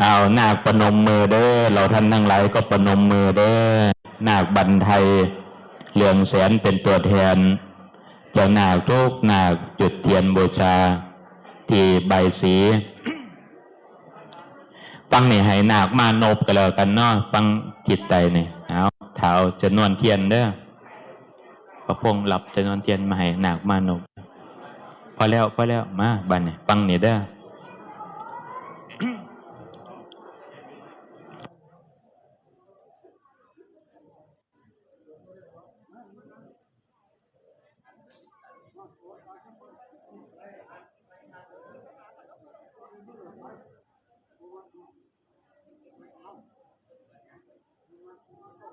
เอานาคปนมมือเด้อเราท่านทั้งหลก็ปนมมือเด้อนาคบันไทยเหลืองแสนเป็นตัวแทนเจ้านาคทุกนาคจุดเทียนบูชา ที่ใบสีฟังนี่ให้นาคมานบกันแล้วกันเนาะฟังจิตใจนี่เอาเท้าจะนวนเทียนเด้อพระพงษ์รับจะนวนเทียนมาให้นาคมานบพอแล้วพอแล้วมาบันนี่ฟังนี่เด้อ อ่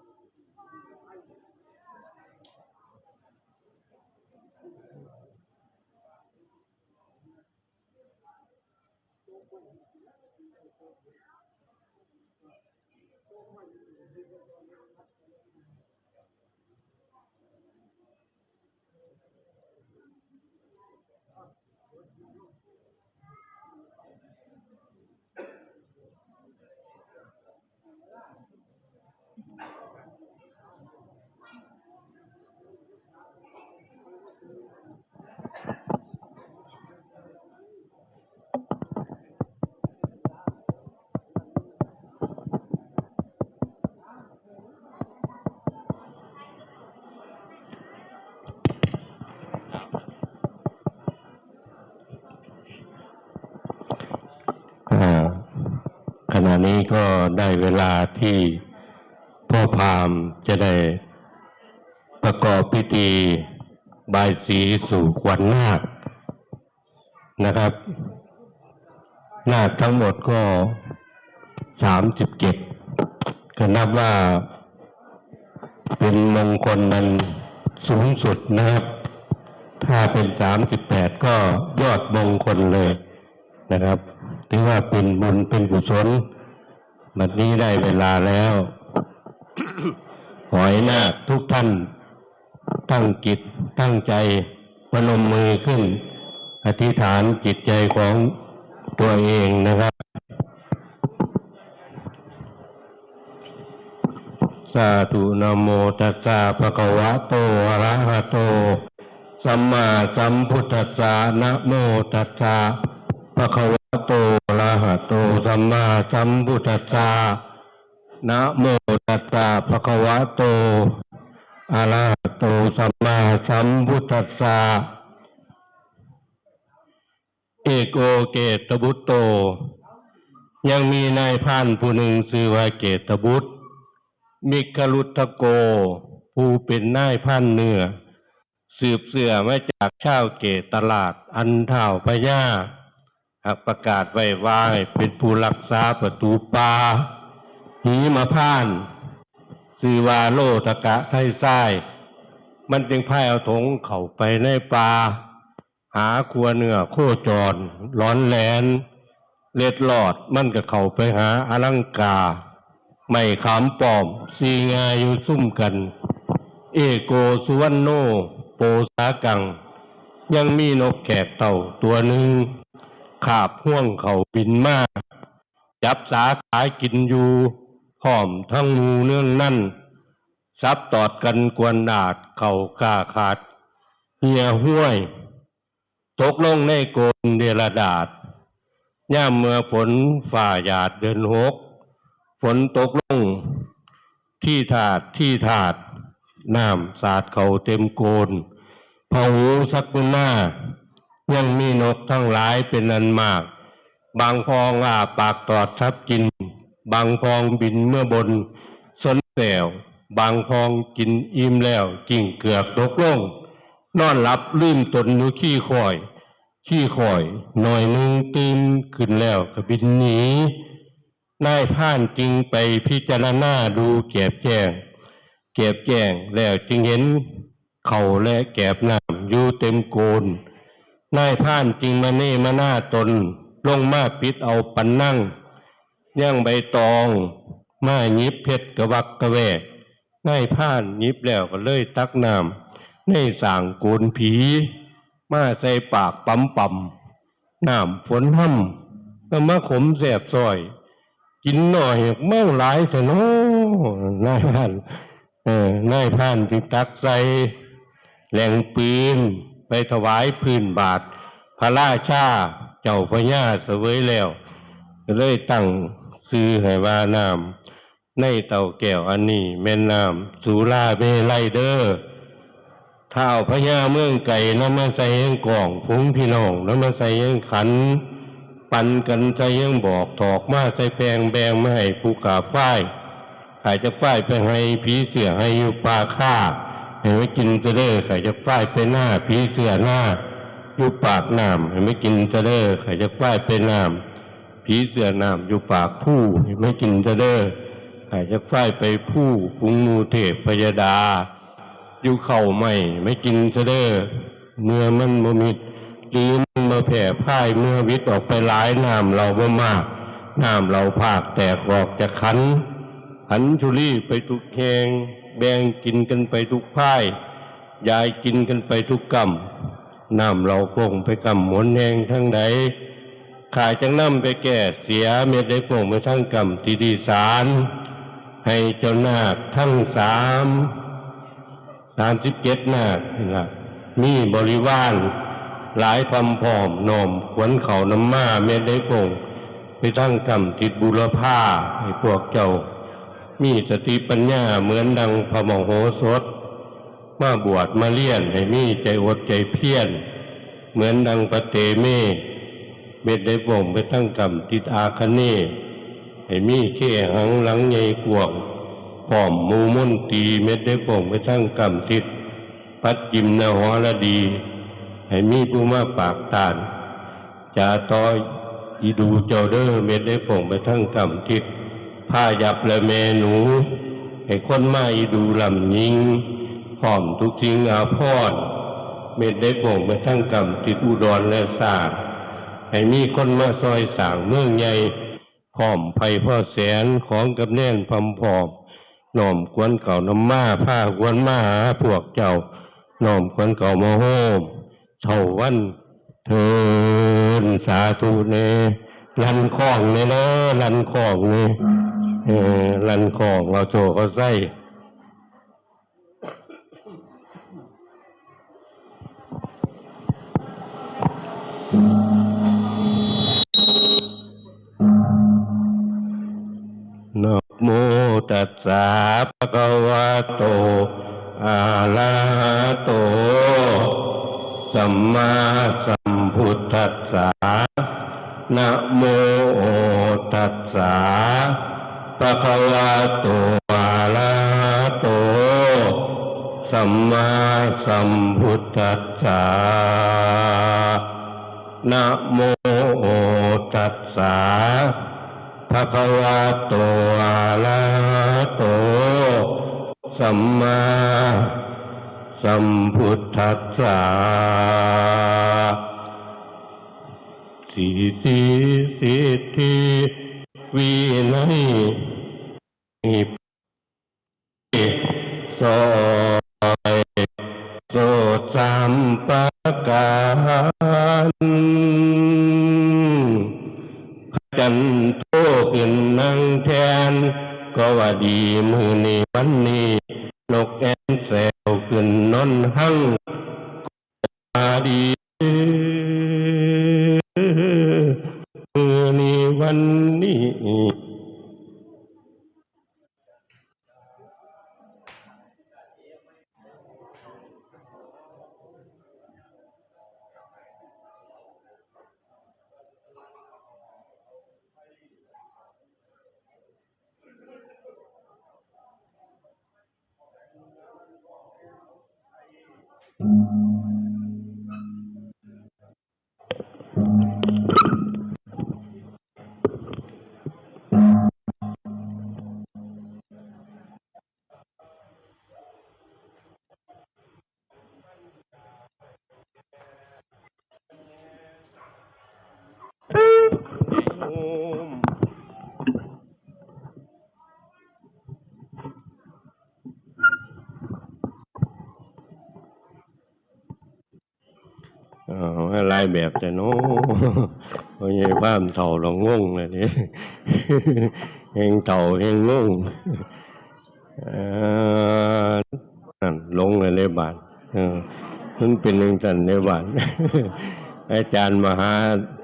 นี้ก็ได้เวลาที่พ่อพามจะได้ประกอบพิธีบายสีสู่ขวัญนาคนะครับ นาคทั้งหมดก็สามสิบเจ็ดก็นับว่าเป็นมงคลมันสูงสุดนะครับ ถ้าเป็นสามสิบแปดก็ยอดมงคลเลยนะครับ ถือว่าเป็นบุญเป็นกุศล บัดนี้ได้เวลาแล้วหอยนาคทุกท่าน ตั้งจิตตั้งใจพนมมือขึ้น อธิษฐานจิตใจของตัวเองนะครับ สาธุนะโมตัสสะภะคะวะโตอะระหะโต สัมมาสัมพุทธัสสะนะโมตัสสะภะคะวะ โตระหะโตสัมมาสัมพุทธัสสะนะโมตัสสะภะคะวะโตอะระหะโตสัมมาสัมพุทธัสสะเอโกเกตบุตโต ยังมีนายพรานผู้หนึ่งชื่อว่าเกตบุตรมิกลุตโก ผู้เป็นนายพันเนื้อ สืบเสือมาจากชาวเกตตลาดอันเท่าพญา ประกาศไว้วายเป็นผู้รักษาประตูป่าหีมาพ่านสือวาโลตะกะไทยทรายมันจึงพายเอาถงเข้าไปในป่าหาครัวเนื้อโคจรร้อนแลน เล็ดหลอดมันก็เข้าไปหาอลังกา ไม่ขามปอมสีงาอยู่ซุ่มกัน เอโกสุวรรณโน โปสากัง ยังมีนกแกกเต่าตัวหนึ่ง ขาบห่วงเขาบินมาจับสาขากินอยู่พร้อมทั้งมูเนื่องนั่นซับตอดกันกวนดาดเข่ากาขาดเหียห้วย ตกลงในโกนเดรดาดย่ามเมื่อฝนฝ่าหยาดเดินหก ฝนตกลง ที่ถาดที่ถาดน้ำสาดเขาเต็มโกนเผาหูสักกุน่า ยังมีนกทั้งหลายเป็นอันมาก บางพองอาปากตอดทับกิน บางพองบินเมื่อบนสนแสวบางพองกินอิ่มแล้วกิ่งเกือกตกลงนอนหลับลืมตนอยู่ขี้คอย ขี้คอย หน่อยนึงตื่นขึ้นแล้วก็บินหนีนายพ่านจึงไปพิจารณาดูแก็บแจ้งเก็บแจ้งแล้วจึงเห็นเขาและแกบน้ำอยู่เต็มโกน นายพ่านจึงมาเน่มาหน้าตน ลงมาปิดเอาปันนั่งย่างใบตองมายิบเพชรกระวักกระแวกนายพ่านยิบแล้วก็เลยตักน้ำในสางโกนผี มาใส่ปากปั๊มปั๊มน้ำฝนห้ำก็มาขมแสบซอย กินหน่อยเมาหลายแต่น้นายพราน เออนายพรานจึงตักใส่แหล่งปืน ไปถวายพื้นบาท พระราชาเจ้าพญาเสวยแล้วก็เลยตั้งซื้อให้ว่าน้ำในเต่าแก้วอันนี้แม่นน้ำสุราเมไลเดอร์ท้าวพญาเมืองไก่น้ำมาใส่ยังกล่องฟุ้งพี่น้องน้ำมาใส่ยังขัน ปันกันใส่ยังบอกถอกมาใส่แปลงแบงไม่ให้ผู้กาฝ้ายขายจะฝ้ายไปให้ผีเสือให้อยู่ป่าฆ่า ให้ไม่กินจะเด้อขายจะฝ้ายไปหน้าผีเสือหน้าอยู่ปากน้ำให้ไม่กินจะเด้อขายจะฝ้ายไปน้ำผีเสือน้ำอยู่ปากผู้เห็นไม่กินจะเด้อหายจะฝ้ายไปผู้พุงงูเทพพยดา อยู่เข่าไม่ไม่กินจะเด้อเมื่อมันบ่มิดหรือมันมาแผ่พ่ายเมื่อวิตออกไปหลายน้ำเราบ่มากน้ำเราภาคแตกออกจากขันขันชุลีไปทุกแหง แบ่งกินกันไปทุกพ่ายยายกินกันไปทุกกำน้ำเราคงไปกำหมนแหงทั้งใดขายจังน้ำไปแก่เสียเม็ดได้ฝงไปทั้งกรรมที่ดีสารให้เจ้านาคทั้งสามสามสิบเจ็ดนาคนี่ละมีบริวารหลายพำพร้อมนอมขวนเขาน้ำมาเม็ดได้ฝงไปทั้งกรรมทิดบุรพาให้พวกเจ้า มีสติปัญญาเหมือนดังพระมโหสถ มาบวชมาเลี้ยนให้มีใจอดใจเพียรเหมือนดังปเตเมเม็ดได้วงไปตั้งกำติดอาคเนให้มีเข่หังหลังใหญ่กวงพร้อมมูมุ่นตีเม็ดได้วงไปตั้งกำติด ปัดจิมนาหอละดี ให้มีผู้มาปากตานจาตอยอีดูเจ้าเด้อเม็ดได้วงไปทั้งกำติด ผ้ายับและแม่หนู ให้คนไมาอีดูลำยิงพร้อมทุกทิ้งอาพรเม็ดได้วงไปทั้งกำติดอุดรและศาสตร์ให้มีคนมาซอยสางเมืองใหญ่พร้อมไผ่พ่อแสนของกับแน่นพำพอมน้อมควนเก่าน้ำมาผ้าควนมาหาพวกเจ้าน้อมควนเก่ามาโฮมเท่าวันเทินสาธุเนลันคล้องเลยนะลันคล้องนี่เออ ลันคองเราโจเขาใส่นะโมตัสสะภะคะวะโตอะระหะโต สัมมาสัมพุทธัสสะนะโมตัสสะ ภะคะวะโตอะระหะโต สัมมาสัมพุทธัสสะนะโมตัสสะภะคะวะโตอะระหะโต สัมมาสัมพุทธัสสะสีสีสิทธิ วินัยอิปิโสยโสสัมปการจันโทขึ้นนั่งแทน ก็ว่าดีมือนี้วันนี้ นกแอนแซวขึ้นนอนหั่งาอะไรแบบแต่น้พอใหญ่พามเถ่าเราง่งเลยนี่เฮงเถ่าเฮงงงเอ่อนั่นลงเลยในบานเออมันเป็นหนึ่งสันในบานอาจารย์มหา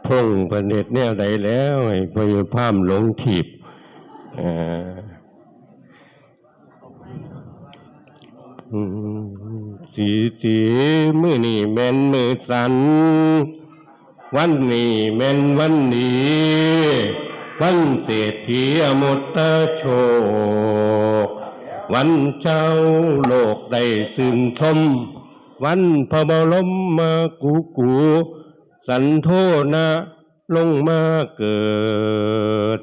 พงษ์ประเนตแนวใดแล้วให้พยพามหลงถีบอ่ออืม สีสีมือนี่แม่นมือสัน วันนี้แม่นวันนี้ วันเศรษฐีอมุตตะโชค วันเจ้าโลกได้สื่นชมวันพระบรมมากูกู สันโทนะลงมาเกิด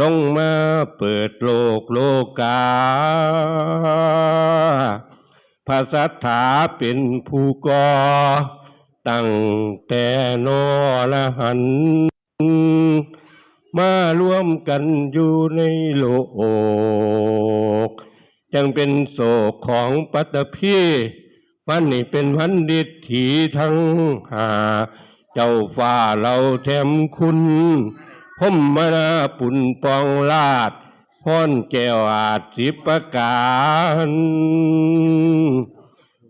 ลงมาเปิดโลกโลกา ภาษาถาเป็นผู้ก่อตั้งแต่นอละหัน มารวมกันอยู่ในโลก จังเป็นโศกของปัตตภีวันนี้เป็นวันดิษฐีทั้งหา เจ้าฟ้าเราแถมคุณพมมนาปุ่นปองลาด พ้นแก้วอาจสิบประการ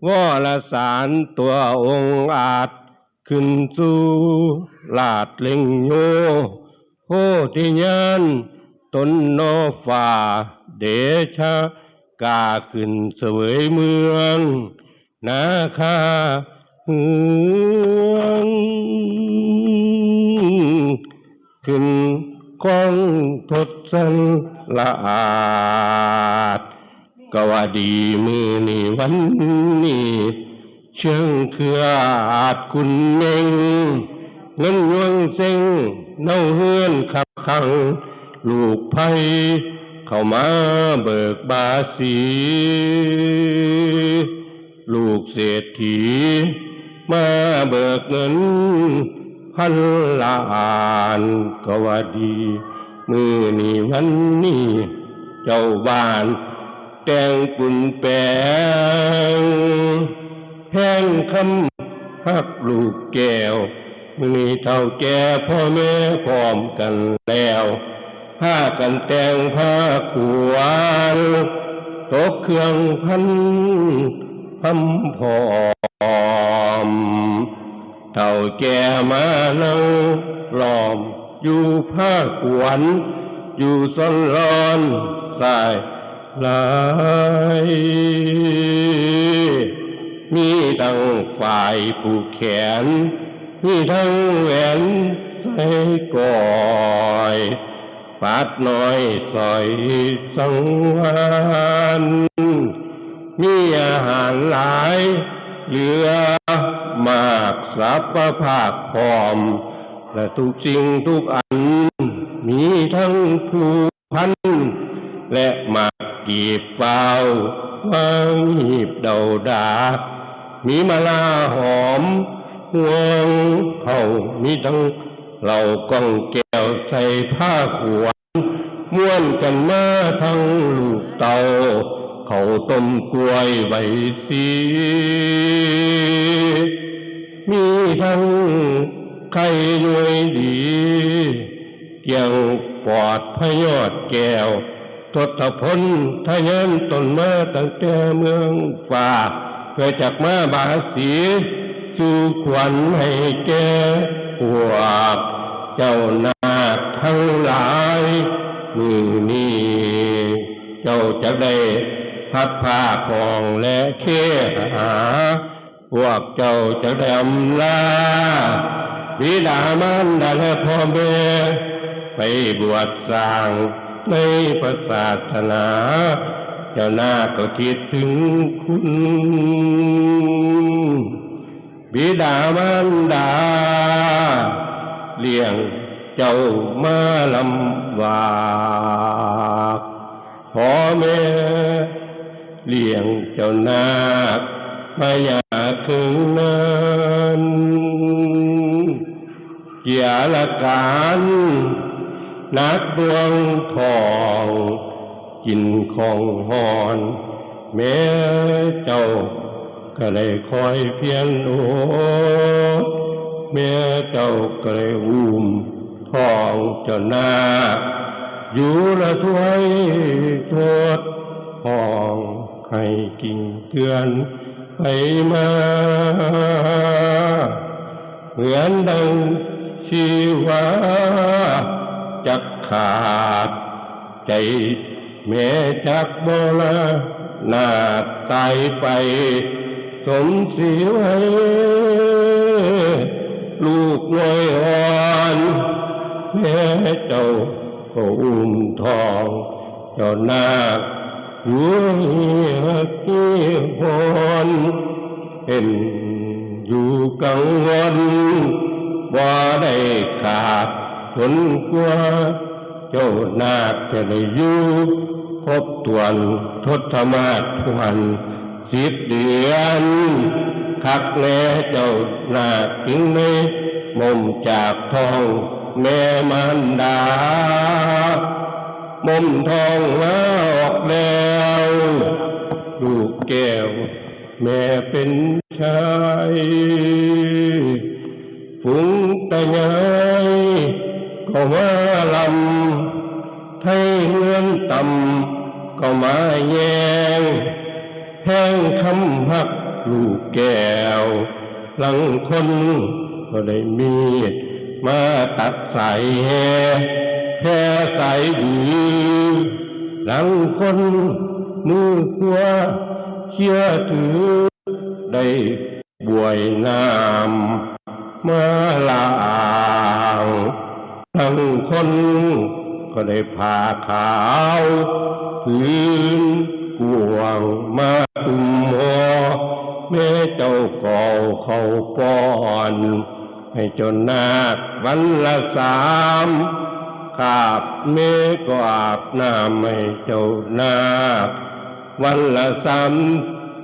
วอละสารตัวองค์อาจขึ้นสู่ลาดเล็งโยโหติยานตนนฝ่า เดชะกาขึ้นเสวยเมืองนาคาเมืองขึ้น กองทศสันละอาดก็ว่าดีมือนี่วันนี้เชิงเครืออาจคุณเมงเงินยวงเซ็งเน่าเฮือนขับขัง ลูกไผ่เข้ามาเบิกบาสี ลูกเศรษฐี มาเบิกเงิน พันล้านก็ว่าดี มือนี่วันนี้เจ้าบ้านแต่งปุ่นแปลงแห้งคำหักลูกแก้วมือนี้เท่าแก่พ่อแม่พร้อมกันแล้วผ้ากันแต่งผ้าขวานตกเครื่องพันพำพอ เท่าแก่มานั่งล้อม อยู่ผ้าขวนอยู่ซ้อนร้อนสายหลายมีทั้งฝ่ายผู้แขน มีทั้งแหวนใส่ก่อยปาดน้อยสอยสังวานมีอาหารหลายเหลือ สัพพภาคพร้อม และทุกสิ่งทุกอัน มีทั้งผูพันและหมากกีบฟาววางหีบเดาดา มีมาลาหอมห่วงเผามีทั้งเหล่ากองแก้วใส่ผ้าขวานม้วนกันมาทั้งลูกเตาเขาต้มกล้วยใบสี มีทั้งไข่หน่วยดี เกี่ยงปอดพยอดแก้วทศพลทะยานตนมาตั้งแต่เมืองฝ่า เพื่อจักมาบาสีสู่ขวัญให้แก่พวกเจ้านาคทั้งหลายมือนี้เจ้าจะได้พัดผ้าของและเคหา พวกเจ้าจะได้อำลาบิดามารดาและพ่อแม่ไปบวชสร้างในพระศาสนาเจ้าหน้าก็คิดถึงคุณ บิดามารดา เลี้ยงเจ้ามาลำบากพ่อแม่เลี้ยงเจ้านาคมาอยาก ถึงนั้นเกียรละการนักดวงทองกินของหอน แม้เจ้าก็ได้คอยเพียรโอดแม่เจ้าก็เลยอุ้มทองเจ้านาอยู่ละถวยโทษห้องให้กิ่งเตือน ไปมา เหมือนดังชีวาจักขาด ใจแม่จักโบลานาตายไป สมเสียไว้ลูกน้อยอ่อนแม่เจ้าก็อุ้มทอง เจ้านาค อยู่ที่หอนเป็นอยู่กังวลว่าได้ขาดผลกลัวเจ้านาคจะได้อยู่ครบตวนทศมาศทวนสิบเดือนคักแลเจ้านาคจึงไม่มมจากทองแม่มันดา มมทองมาออกแล้วลูกแก้ว แม่เป็นชายฝูงตะยายก็มาลำไทยเงินต่ำก็มาแยงแห้งคำหักลูกแก้ว หลังคนก็ได้มีดมาตัดสายแห่ แพร่สายดีหลังคนมือขวาเชี่ยถือ ได้บวยน้ำมาลางทั้งคนก็ได้ผ่าขาวพื้นกวางมาตุมหอแม่เจ้าก่อเขาป้อน ให้จนนาควันละสาม ขาบเมก็อาบน้ำให้เจ้านาควันละสาม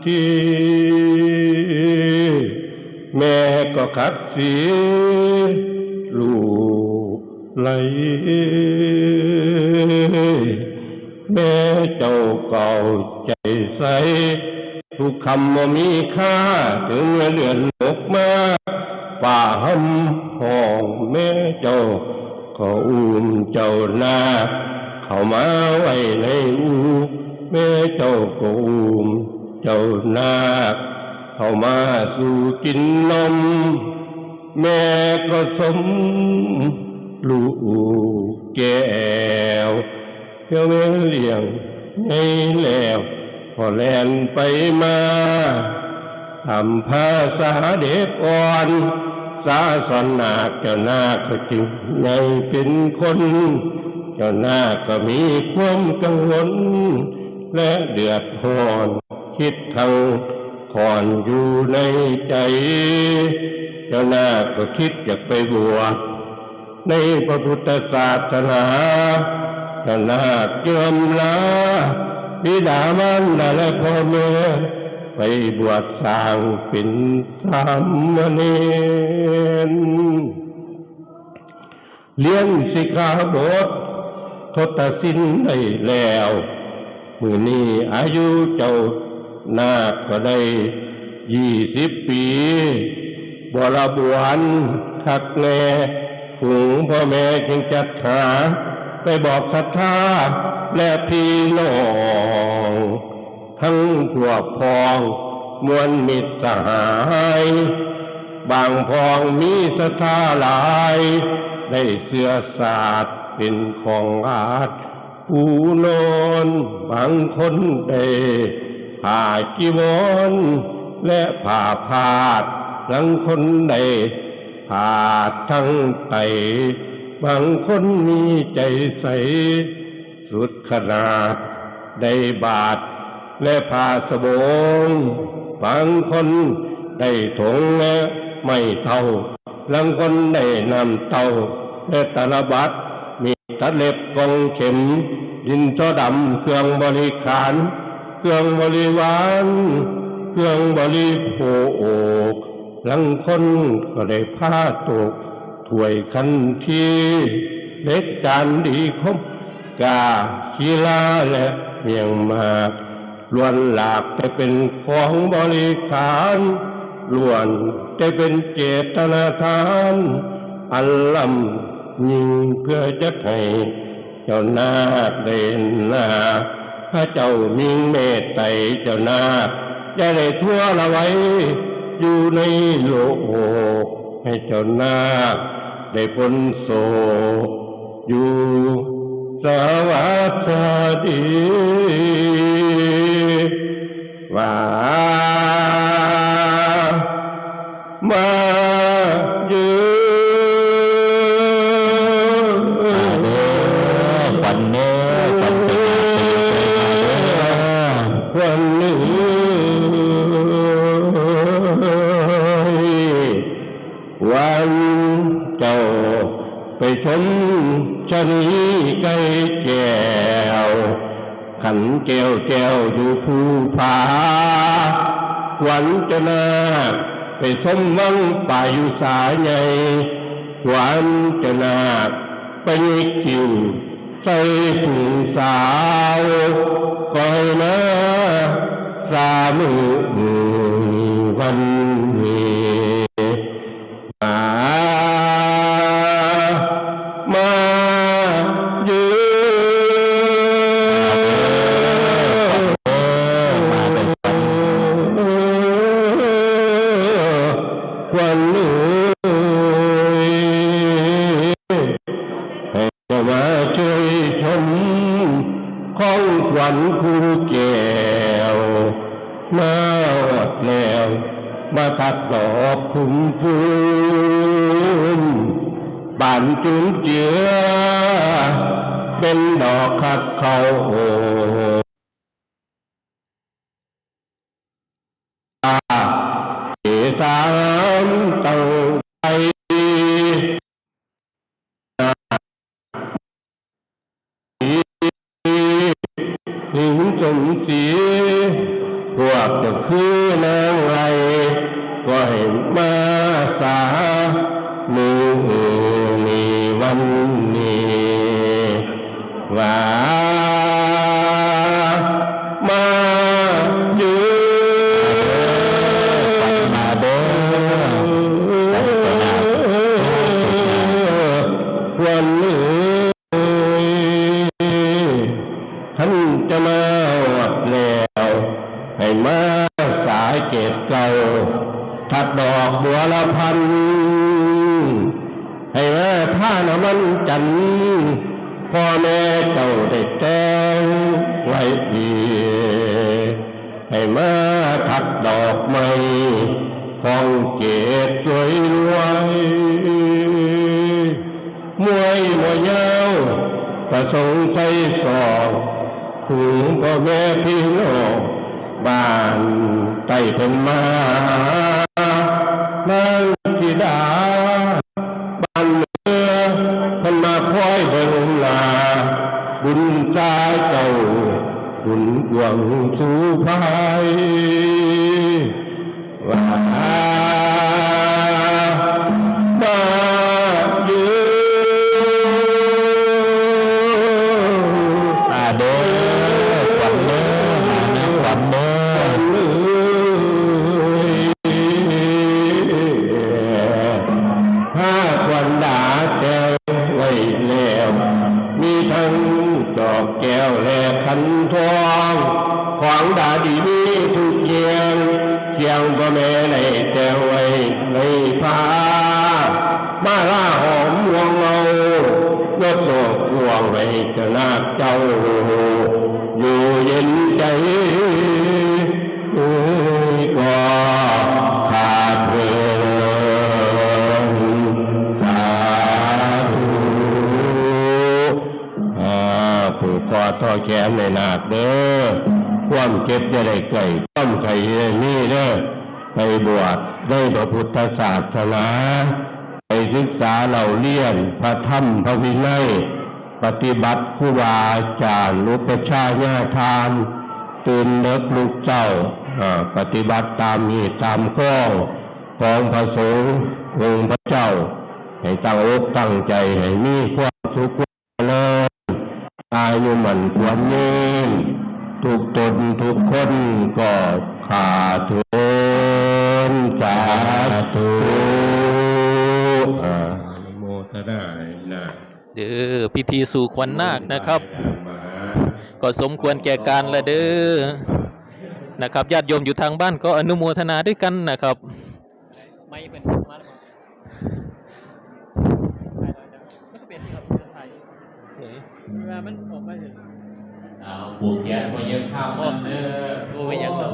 ทีแม่ก็ขัดสีลูกไหลแม่เจ้าเก่าใจใส ทุกคำว่ามีค่า ถึงเลือนหกมาฝ่าหำห้องแม่เจ้า ก็อุ้มเจ้านาเข้ามาไว้ในอูแม่เจ้าก็อุ้มเจ้านาเข้ามาสู่กินนม แม่ก็สมลูกแก้วเพื่อแม่เลี้ยงให้แล้วพอแลนไปมาทำภาษาเด็กอ่อน สาสอนนาเจ้านาก็จึงยังเป็นคน เจ้านาก็มีความกังวล และเดือดร้อนคิดทั้งคอนอยู่ในใจ เจ้านาก็คิดอยากไปบวชในพระพุทธศาสนาขนาดยอมลาบิดามารดาและพ่อแม่ ไปบวชสร้างเป็นสามเณรเลี้ยงสิกขาบททศสิ้นได้แล้ว มือนี้อายุเจ้านาคก็ได้ยี่สิบปี บรบวนทักแน่ฝูงพ่อแม่จึงจัดหา ไปบอกศรัทธาและพี่น้อง ทั้งพวกพองมวลมิตรสหาย บางพองมีศรัทธาหลาย ได้เสื้อสาดเป็นของอาจผู้นอนบางคนได้ผ่ากีวรและผ่าพาดหลังคนใดผ่าดทั้งไต บางคนมีใจใส สุดขนาดได้บาท และผ่าสบงบางคนได้ถงและไม่เท่าบางคนได้นำเต้าและตลบัดมีตะเล็บกองเข็ม ดินจอดำเครื่องบริขาร เครื่องบริวารเครื่องบริโภคหลังคนก็ได้ผ้าตกถ้วยคันทีเล็กจานดีคมกาขีลาและเมียงมาก ล้วนหลากแต่เป็นของบริขารล้วนจะเป็นเจตนาทาน อันลำยิ่งเพื่อจะให้เจ้านาคเด่นนาพระเจ้ามิงเมตไตรเจ้านาคจะได้ทั่วละไว้อยู่ในโลกให้เจ้านาคได้พ้นโศกอยู่ สวัสดีว่ามาเยืนเด้อปันเนเด้อวันนี้วันเจ้าไปชม ชะนีไก่แก้ว ขันแก้วแก้วอยู่ภูผาหวันจะนาไปสมวังป่าอยู่สายใหญ่หวันจะนาไปยิกจิวใส่ฝูงสาวก็ให้นะสามือวัน วันนี้ให้จะมาช่วยชมของขวัญคู่แก้วมาแล้วมาทัดดอกคุ้มฟูนบานจุนเจือ เป็นดอกขัดเขาเอ มวยมวยยาวประสงค์ใจสอบถึงพ่อแม่พี่น้องบ้านไต่เพิ่งมานางธิดาบ้านเมือพิ่นมาคอยเบิ่งลาบุญใจาเจ้าบุญกวงสู่ภายว่า จอกแก้วและขันทอง ของดาดีมีทุกเกียงเคียงก็แม่ในแก้วไว้ในผ้ามาล่าหอมวงเอายกโลกวงไว้จะนาเจ้าอยู่ ท่อแขนในนาเด้อความเก็บจะได้ไกลความไข่ได้มีเด้อไปบวชได้พระพุทธศาสนา ไปศึกษาเราเรียน พระธรรมพระวินัยปฏิบัติครูบาอาจารย์รุปชาญาทานตื่นเลิกลูกเจ้าปฏิบัติตามมีตามข้อของพระสงฆ์องค์พระเจ้า ให้ตั้งอกตั้งใจให้มีความสุข อายุมันควรยืนทุกตนทุกคนก็ขาดทุนสาธุเอ่ออนุโมทนานะเด้อพิธีสู่ขวัญนาคนะครับ ก็สมควรแก่การละเด้อนะครับญาติโยมอยู่ทางบ้านก็อนุโมทนาด้วยกันนะครับ ไม่เป็น มามันออกมาเอาปลูกแขนพอเยอะข้าวมันเด้อโอ้ไม่ยังหรอก